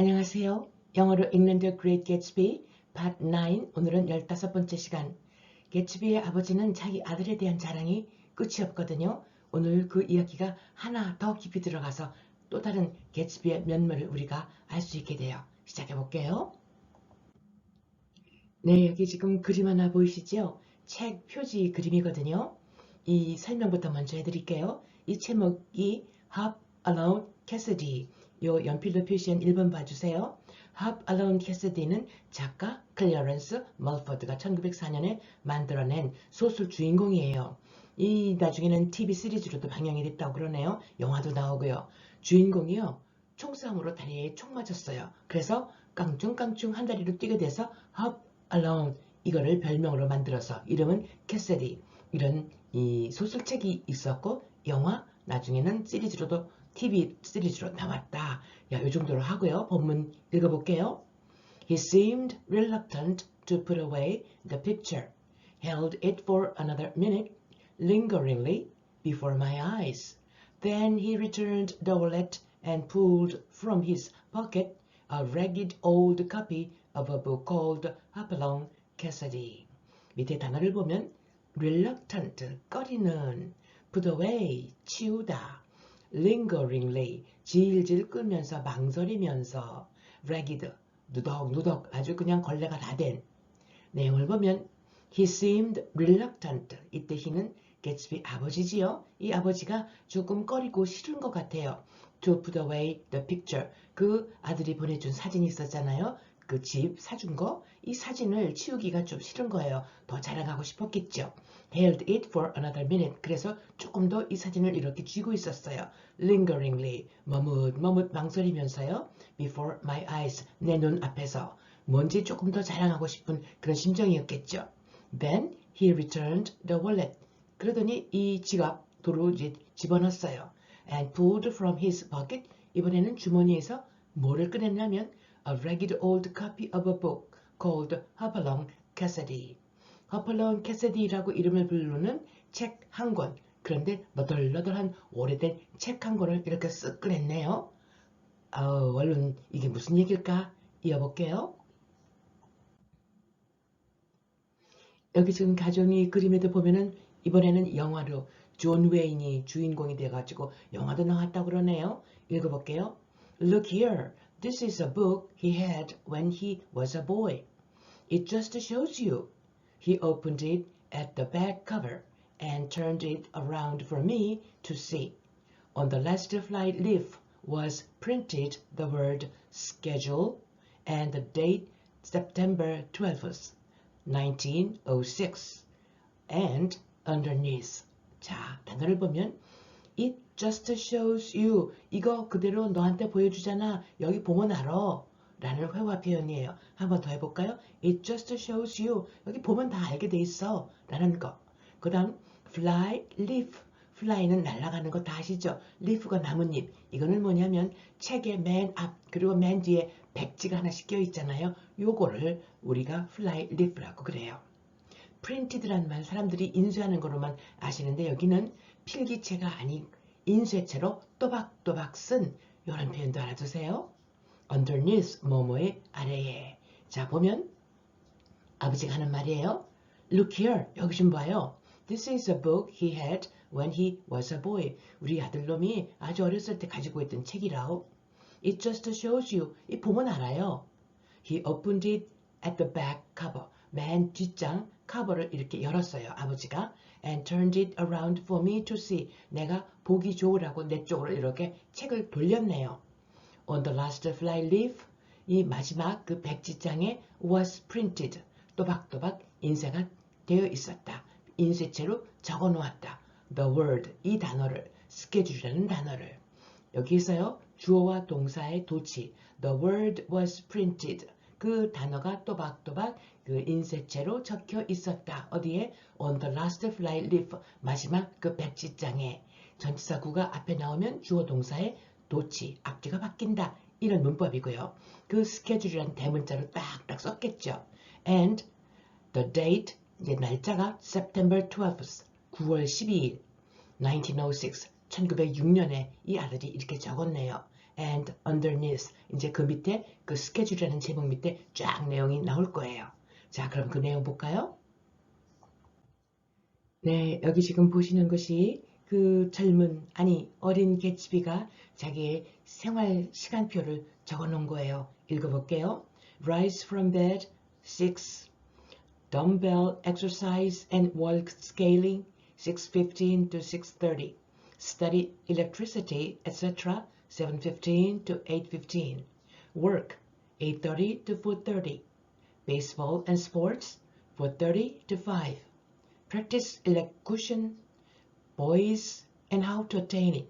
안녕하세요. 영어로 읽는 The Great Gatsby Part 9 오늘은 15번째 시간 개츠비의 아버지는 자기 아들에 대한 자랑이 끝이 없거든요. 오늘 그 이야기가 하나 더 깊이 들어가서 또 다른 개츠비의 면모를 우리가 알 수 있게 돼요. 시작해 볼게요. 네, 여기 지금 그림 하나 보이시죠? 책 표지 그림이거든요. 이 설명부터 먼저 해드릴게요. 이 제목이 Hop Alone Cassidy 요 연필로 표시한 1번 봐주세요. Hop Alone Cassidy는 작가 클리어런스 멀퍼드가 1904년에 만들어낸 소설 주인공이에요. 이 나중에는 TV 시리즈로도 방영이 됐다고 그러네요. 영화도 나오고요. 주인공이요. 총싸움으로 다리에 총 맞았어요. 그래서 깡충깡충 한 다리로 뛰게 돼서 Hop Alone 이거를 별명으로 만들어서 이름은 캐세디 이런 이 소설책이 있었고 영화 나중에는 시리즈로도 TV 시리즈로 나왔다. 야, 이 정도로 하고요. 본문 읽어볼게요. He seemed reluctant to put away the picture, held it for another minute, lingeringly, before my eyes. Then he returned the wallet and pulled from his pocket a ragged old copy of a book called Hopalong Cassidy. 밑에 단어를 보면 reluctant, 꺼리는, put away, 치우다, lingeringly, 질질 끌면서 망설이면서, ragged, 누덕누덕 아주 그냥 걸레가 다 된 내용을 보면 he seemed reluctant. 이때 he는 개츠비 아버지지요. 이 아버지가 조금 꺼리고 싫은 것 같아요. to put away the picture. 그 아들이 보내준 사진이 있었잖아요. 그 집 사준 거. 이 사진을 치우기가 좀 싫은 거예요. 더 자랑하고 싶었겠죠. held it for another minute. 그래서 조금 더 이 사진을 이렇게 쥐고 있었어요. lingeringly. 머뭇머뭇 망설이면서요. before my eyes. 내 눈 앞에서. 뭔지 조금 더 자랑하고 싶은 그런 심정이었겠죠. Then he returned the wallet. 그러더니 이 지갑 도로 이제 집어넣었어요. And pulled from his pocket. 이번에는 주머니에서 뭐를 꺼냈냐면 a ragged old copy of a book called Hopalong Cassidy. Hopalong Cassidy라고 이름을 부르는 책 한 권. 그런데 너덜너덜한 오래된 책 한 권을 이렇게 쓱 꺼냈네요. 어, 얼른 이게 무슨 얘기일까? 이어볼게요. 여기 지금 가정이 그림에도 보면은 이번에는 영화로 존 웨인이 주인공이 돼가지고 영화도 나왔다고 그러네요. 읽어볼게요. Look here. This is a book he had when he was a boy. It just shows you. He opened it at the back cover and turned it around for me to see. On the last flight leaf was printed the word schedule and the date September 12th, 1906. And underneath. 자, 단어를 보면 It just shows you. 이거 그대로 너한테 보여주잖아. 여기 보면 알아. 라는 회화 표현이에요. 한번 더 해볼까요? It just shows you. 여기 보면 다 알게 돼 있어. 라는 거. 그 다음 fly, leaf. fly는 날아가는 거 다 아시죠? leaf가 나뭇잎. 이거는 뭐냐면 책의 맨 앞 그리고 맨 뒤에 백지가 하나씩 껴 있잖아요. 요거를 우리가 fly, leaf라고 그래요. printed란 말 사람들이 인쇄하는 거로만 아시는데 여기는 필기체가 아닌 인쇄체로 또박또박 쓴 이런 표현도 알아두세요. underneath 뭐뭐의 아래에 자 보면 아버지가 하는 말이에요. Look here 여기 좀 봐요. This is a book he had when he was a boy. 우리 아들놈이 아주 어렸을 때 가지고 있던 책이라오. It just shows you. 이 보면 알아요. He opened it at the back cover. 맨 뒷장 커버를 이렇게 열었어요. 아버지가 and turned it around for me to see. 내가 보기 좋으라고 내 쪽으로 이렇게 책을 돌렸네요. On the last fly leaf 이 마지막 그 백지장에 was printed 또박또박 인쇄가 되어 있었다. 인쇄체로 적어 놓았다. The word 이 단어를 스케줄이라는 단어를 여기서요 주어와 동사의 도치 the word was printed 그 단어가 또박또박 그 인쇄체로 적혀 있었다. 어디에? On the last fly leaf. 마지막 그 백지장에. 전치사 구가 앞에 나오면 주어 동사의 도치, 앞뒤가 바뀐다. 이런 문법이고요. 그 스케줄이란 대문자로 딱딱 썼겠죠. And the date, 이제 날짜가 September 12th, 9월 12일, 1906, 1906년에 이 아들이 이렇게 적었네요. And underneath. 이제 그 밑에 그 스케줄이라는 제목 밑에 쫙 내용이 나올 거예요. 자, 그럼 그 내용 볼까요? 네, 여기 지금 보시는 것이 그 젊은, 아니, 어린 개츠비가 자기의 생활 시간표를 적어 놓은 거예요. 읽어볼게요. Rise from bed, 6. Dumbbell exercise and walk scaling, 6.15 to 6.30. Study electricity, etc., 7.15 to 8.15. Work, 8.30 to 4.30. Baseball and sports, 4.30 to 5. Practice elocution, boys, and how to attain it.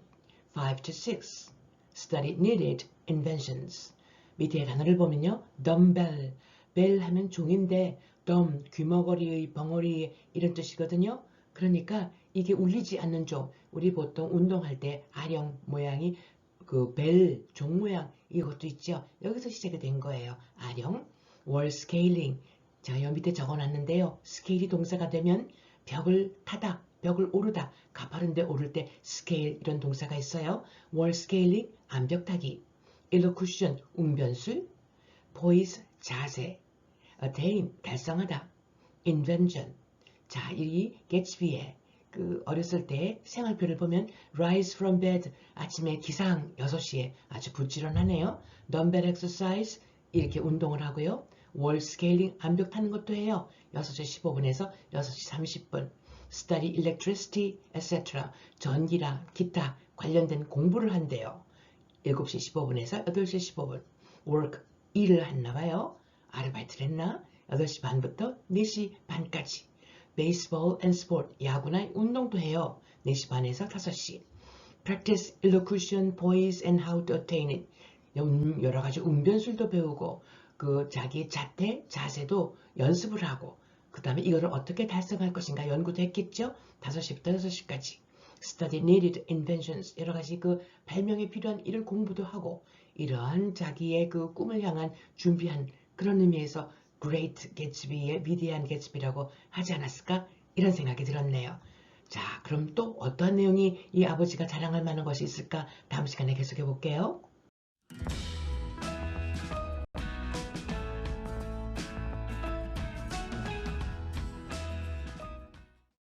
5 to 6. Study needed inventions. 밑에 단어를 보면요. dumbbell. 벨 하면 종인데 dumb, 귀머거리의, 벙어리 이런 뜻이거든요. 그러니까 이게 울리지 않는 종. 우리 보통 운동할 때 아령 모양이 그 벨, 종 모양 이것도 있죠. 여기서 시작이 된 거예요. 아령. 월 스케일링. 제가 여기 밑에 적어놨는데요. 스케일이 동사가 되면 벽을 타다, 벽을 오르다, 가파른데 오를 때 스케일 이런 동사가 있어요. 월 스케일링, 암벽 타기. 일로쿠션, 웅변술. 보이스, 자세. attain, 달성하다. invention. 자, 이 개츠비의 그 어렸을 때 생활표를 보면 rise from bed 아침에 기상 6시에 아주 부지런하네요. dumbbell exercise 이렇게 운동을 하고요. 월 스케일링 암벽 타는 것도 해요. 6시 15분에서 6시 30분. study electricity, etc. 전기랑 기타 관련된 공부를 한대요. 7시 15분에서 8시 15분. work 일을 했나 봐요. 아르바이트를 했나? 8시 반부터 4시 반까지. 베이스볼 앤 스포츠, 야구나 운동도 해요. 4시 반에서 5시. practice elocution, poise and how to attain it. 음, 여러 가지 웅변술도 배우고 그 자기 자태, 자세도 연습을 하고 그 다음에 이거를 어떻게 달성할 것인가 연구도 했겠죠. 5시부터 6시까지. study needed inventions 여러 가지 그 발명에 필요한 일을 공부도 하고 이러한 자기의 그 꿈을 향한 준비한 그런 의미에서 Great Gatsby의 위대한 개츠비라고 하지 않았을까 이런 생각이 들었네요. 자, 그럼 또 어떠한 내용이 이 아버지가 자랑할 만한 것이 있을까 다음 시간에 계속해 볼게요.